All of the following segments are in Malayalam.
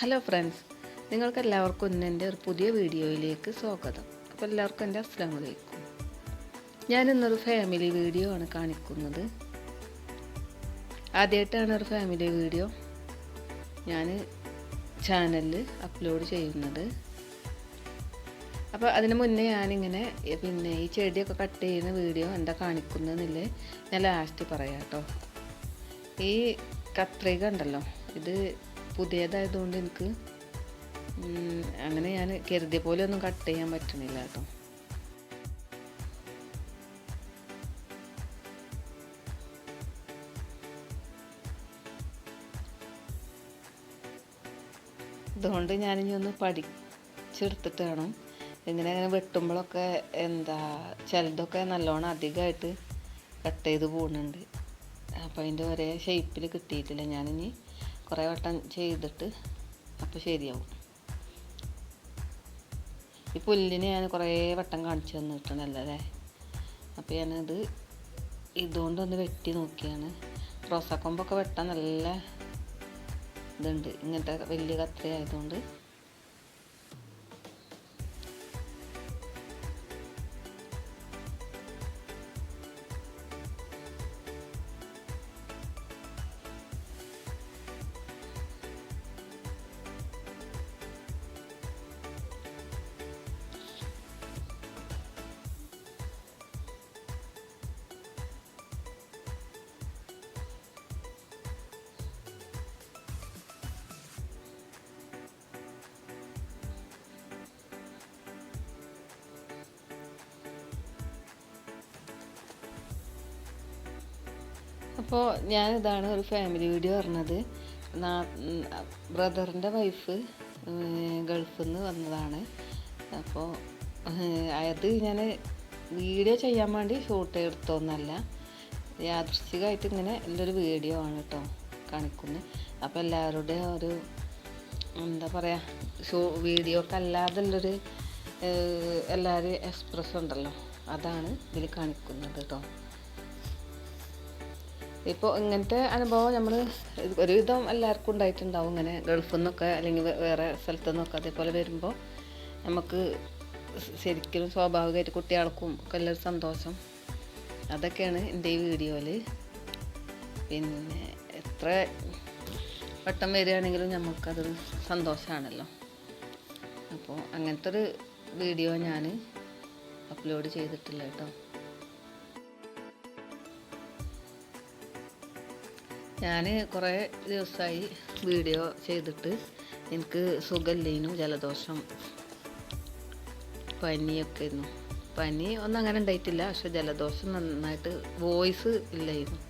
ഹലോ ഫ്രണ്ട്സ് നിങ്ങൾക്ക് എല്ലാവർക്കും ഇന്ന് എന്റെ ഒരു പുതിയ വീഡിയോയിലേക്ക് സ്വാഗതം. അപ്പോൾ എല്ലാവർക്കും എന്റെ അസ്ലാം വലൈക്കും ഞാൻ ഇന്നൊരു ഫാമിലി വീഡിയോ ആണ് കാണിക്കുന്നത്. ആദ്യമായിട്ടാണ് ഒരു ഫാമിലി വീഡിയോ ഞാൻ ചാനലിൽ അപ്ലോഡ് ചെയ്യുന്നത്. അപ്പോൾ അതിന് മുന്നേ ഞാനിങ്ങനെ പിന്നെ ഈ ചെടിയൊക്കെ കട്ട് ചെയ്യുന്ന വീഡിയോ എന്താ കാണിക്കുന്നതെന്നില്ലേ ഞാൻ ലാസ്റ്റ് പറയാം കേട്ടോ ഈ കത്രിക ഉണ്ടല്ലോ ഇത് പുതിയതായതുകൊണ്ട് എനിക്ക് അങ്ങനെ ഞാൻ കരുതിയ പോലെ ഒന്നും കട്ട് ചെയ്യാൻ പറ്റണില്ല കേട്ടോ. അതുകൊണ്ട് ഞാനിനി ഒന്ന് പഠിച്ചെടുത്തിട്ട് വേണം ഇങ്ങനെ അങ്ങനെ വെട്ടുമ്പോഴൊക്കെ എന്താ ചിലതൊക്കെ നല്ലോണം അധികമായിട്ട് കട്ട് ചെയ്ത് പോകുന്നുണ്ട്. അപ്പോൾ അതിന്റെ ഒരേ ഷേപ്പിൽ കിട്ടിയിട്ടില്ല. ഞാനിനി കുറേ വട്ടം ചെയ്തിട്ട് അപ്പോൾ ശരിയാവും. ഈ പുല്ലിന് ഞാൻ കുറേ വട്ടം കാണിച്ചു തന്നിട്ടുണ്ടല്ലോ അല്ലേ? അപ്പോൾ ഞാനത് ഇതുകൊണ്ടൊന്ന് വെട്ടി നോക്കിയാണ്. റോസാക്കൊമ്പൊക്കെ വെട്ടാൻ നല്ല ഇതുണ്ട്. ഇങ്ങനത്തെ വലിയ കത്രി ആയതുകൊണ്ട് അപ്പോൾ ഞാൻ ഇതാണ് ഒരു ഫാമിലി വീഡിയോ പറഞ്ഞത്. ബ്രദറിന്റെ വൈഫ് ഗൾഫിൽ നിന്ന് വന്നതാണ്. അപ്പോൾ അത് ഞാൻ വീഡിയോ ചെയ്യാൻ വേണ്ടി ഷൂട്ട് എടുത്തോന്നല്ല. യാദൃശ്ചികമായിട്ട് ഇങ്ങനെ ഉള്ളൊരു വീഡിയോ ആണ് കേട്ടോ കാണിക്കുന്നത് അപ്പോൾ എല്ലാവരുടെയും ഒരു എന്താ പറയുക ഷോ വീഡിയോക്കല്ലാതുള്ളൊരു എല്ലാവരും എക്സ്പ്രസ് ഉണ്ടല്ലോ. അതാണ് ഇതിൽ കാണിക്കുന്നത് കേട്ടോ ഇപ്പോൾ ഇങ്ങനത്തെ അനുഭവം നമ്മൾ ഒരുവിധം എല്ലാവർക്കും ഉണ്ടായിട്ടുണ്ടാവും. ഇങ്ങനെ ഗൾഫിൽ നിന്നൊക്കെ അല്ലെങ്കിൽ വേറെ സ്ഥലത്തു നിന്നൊക്കെ അതേപോലെ വരുമ്പോൾ നമുക്ക് ശരിക്കും സ്വാഭാവികമായിട്ട് കുട്ടികൾക്കും ഒക്കെ എല്ലാവരും സന്തോഷം. അതൊക്കെയാണ് എന്റെ ഈ വീഡിയോയിൽ പിന്നെ എത്ര വട്ടം വരികയാണെങ്കിലും നമുക്കതൊരു സന്തോഷമാണല്ലോ അപ്പോൾ അങ്ങനത്തെ ഒരു വീഡിയോ ഞാൻ അപ്ലോഡ് ചെയ്തിട്ടില്ല കേട്ടോ. ഞാൻ കുറേ ദിവസമായി വീഡിയോ ചെയ്തിട്ട് എനിക്ക് സുഖമില്ലേനു ജലദോഷം പനിയൊക്കെ ആയിരുന്നു. പനി ഒന്നും അങ്ങനെ ഉണ്ടായിട്ടില്ല പക്ഷെ ജലദോഷം നന്നായിട്ട് വോയിസ് ഇല്ലായിരുന്നു.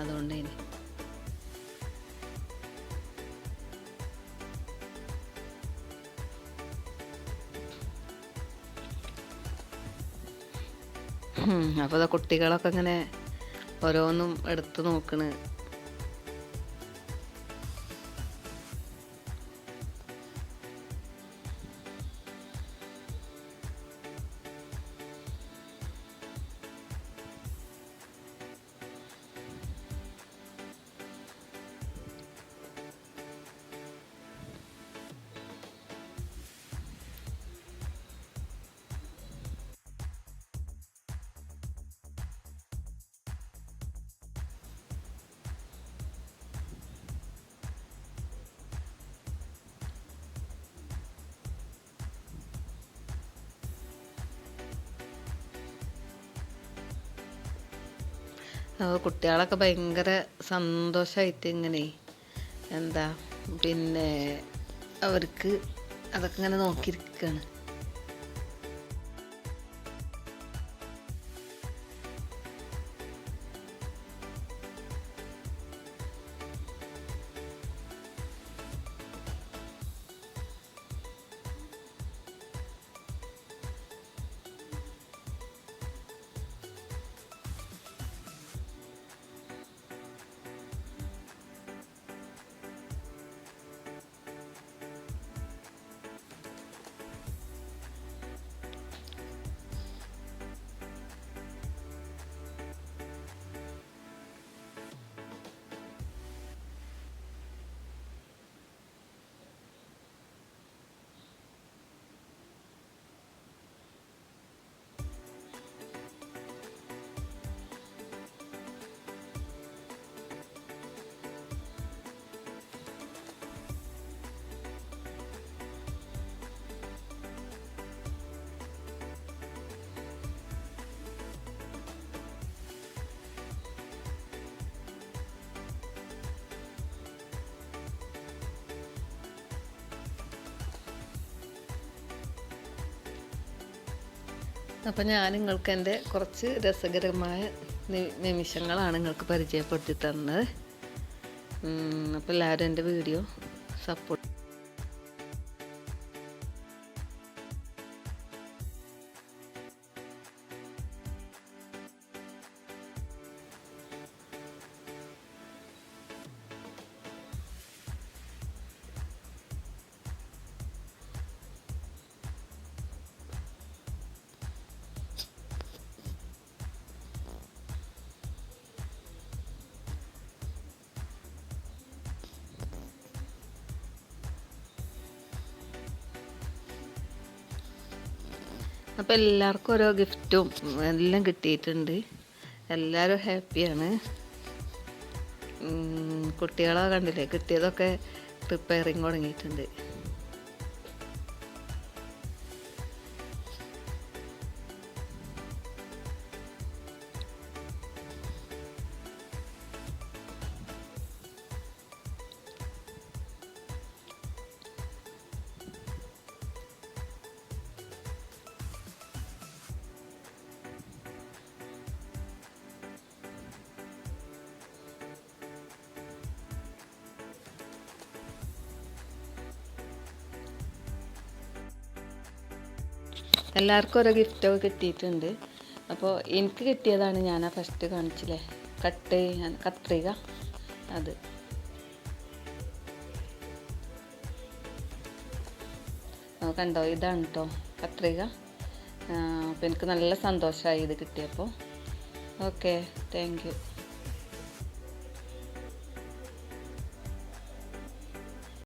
അതുകൊണ്ട് ഇനി അപ്പോൾ കുട്ടികളൊക്കെ ഇങ്ങനെ ഓരോന്നും എടുത്ത് നോക്കണ്. കുട്ടികളൊക്കെ ഭയങ്കര സന്തോഷമായിട്ട് ഇങ്ങനെ എന്താ പിന്നെ അവർക്ക് അതൊക്കെ ഇങ്ങനെ നോക്കിയിരിക്കുകയാണ് അപ്പം ഞാൻ നിങ്ങൾക്ക് എന്റെ കുറച്ച് രസകരമായ നിമിഷങ്ങളാണ് നിങ്ങൾക്ക് പരിചയപ്പെടുത്തി തന്നത്. അപ്പോൾ എല്ലാവരും എന്റെ വീഡിയോ സപ്പോർട്ട് അപ്പോൾ എല്ലാവർക്കും ഓരോ ഗിഫ്റ്റും എല്ലാം കിട്ടിയിട്ടുണ്ട്. എല്ലാവരും ഹാപ്പിയാണ്. കുട്ടികളെ കണ്ടില്ലേ? കിട്ടിയതൊക്കെ പ്രിപ്പയറിങ് തുടങ്ങിയിട്ടുണ്ട്. എല്ലാവർക്കും ഓരോ ഗിഫ്റ്റൊക്കെ കിട്ടിയിട്ടുണ്ട്. അപ്പോൾ എനിക്ക് കിട്ടിയതാണ് ഞാൻ ആ ഫസ്റ്റ് കാണിച്ചില്ലേ? കട്ട് ചെയ്യാൻ കത്രിക. അത്. കണ്ടോ? ഇതാണ് കേട്ടോ കത്രിക. അപ്പോൾ എനിക്ക് നല്ല സന്തോഷമായി ഇത് കിട്ടിയപ്പോൾ ഓക്കെ താങ്ക് യു